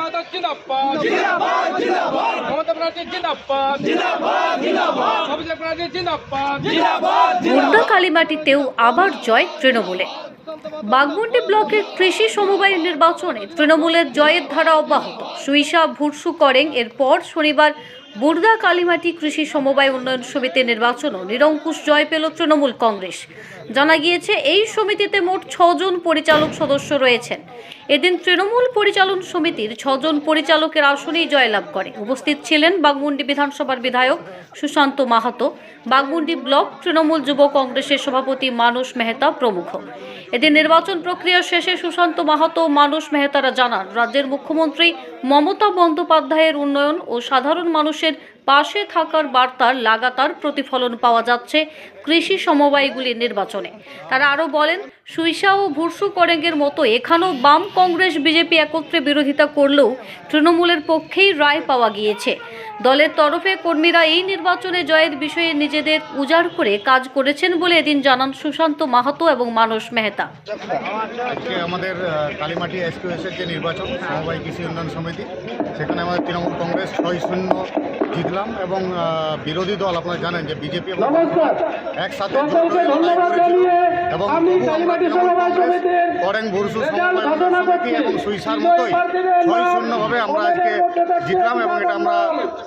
মাতা কালীমাটিতেও আবার জয় তৃণমূলে। বাগমুন্ডি ব্লকের কৃষি সমবায় নির্বাচনে তৃণমূলের জয়ের ধারা অব্যাহত। সুইসা ভুরসু করেন। এরপর শনিবার বুর্দা কালীমাটি কৃষি সমবায় উন্নয়ন সমিতির নির্বাচনও নিরঙ্কুশ জয় পেল তৃণমূল কংগ্রেস। জানা গিয়েছে, এই সমিতিতে মোট ছজন পরিচালক সদস্য রয়েছেন। এদিন তৃণমূল পরিচালন সমিতির ছজন পরিচালকের আসনেই জয়লাভ করে। উপস্থিত ছিলেন বাগমুন্ডি বিধানসভার বিধায়ক সুশান্ত মাহাতো, বাগমুন্ডি ব্লক তৃণমূল যুব কংগ্রেসের সভাপতি মানস মেহতা প্রমুখ। এদিন নির্বাচন প্রক্রিয়া শেষে সুশান্ত মাহাতো ও মানস মেহতারা জানান, রাজ্যের মুখ্যমন্ত্রী মমতা বন্দ্যোপাধ্যায়ের উন্নয়ন ও সাধারণ মানুষের পাশে থাকার বার্তার লাগাতার প্রতিফলন পাওয়া যাচ্ছে কৃষি সমবায়গুলির নির্বাচনে। তারা আরও বলেন, সুইসা ও ভুরসু করেঙ্গের মতো এখানেও বাম কংগ্রেস বিজেপি একত্রে বিরোধিতা করলেও তৃণমূলের পক্ষেই রায় পাওয়া গিয়েছে। দলের তরফে কর্মীরা এই নির্বাচনে জয়ের বিষয়ে নিজেদের উজাড় করে কাজ করেছেন বলে এদিন জানান সুশান্ত মাহাতো এবং মানস মেহতা। আমাদের কালীমাটি যে নির্বাচন, সমবায় কৃষি উন্নয়ন সমিতি, সেখানে আমাদের তৃণমূল কংগ্রেস ছয় শূন্য জিতলাম এবং বিরোধী দল আপনারা জানেন যে বিজেপি এবং একসাথে এবং করেন ভুরসু এবং সুইসার মতোই ছয় শূন্যভাবে আমরা আজকে জিতলাম এবং এটা আমরা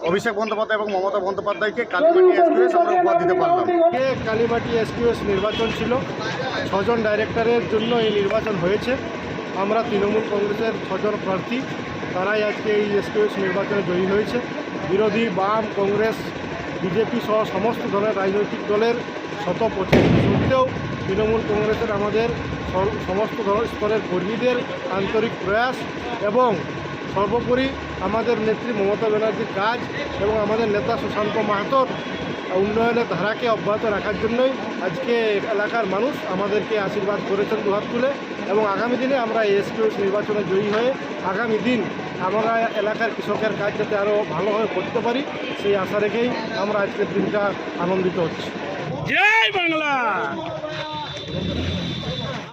অভিষেক বন্দ্যোপাধ্যায় এবং মমতা বন্দ্যোপাধ্যায়কে কালীবাটি এসকিউএস আমরা উপহার দিতে পারলাম। কালীবাটি এসকিউএস নির্বাচন ছিল? ছজন ডাইরেক্টরের জন্য এই নির্বাচন হয়েছে। আমরা তৃণমূল কংগ্রেসের ছজন প্রার্থী। তারাই আজকে এই এসকিউএস নির্বাচনে জয়ী হয়েছে। বিরোধী বাম, কংগ্রেস, বিজেপি সহ সমস্ত ধরনের রাজনৈতিক দলের শত পঁচাশি সত্ত্বেও তৃণমূল কংগ্রেসের আমাদের সমস্ত ধরনের স্তরের কর্মীদের আন্তরিক প্রয়াস এবং সর্বোপরি আমাদের নেত্রী মমতা ব্যানার্জির কাজ এবং আমাদের নেতা সুশান্ত মাহাতোর উন্নয়নের ধারাকে অব্যাহত রাখার জন্যই আজকে এলাকার মানুষ আমাদেরকে আশীর্বাদ করেছেন দুহাত তুলে এবং আগামী দিনে আমরা এসকিউএস নির্বাচনে জয়ী হয়ে আগামী দিন আমরা এলাকার কৃষকের কাজ যাতে আরও ভালোভাবে করতে পারি, সেই আশা রেখেই আমরা আজকের দিনটা আনন্দিত হচ্ছি। জয় বাংলা!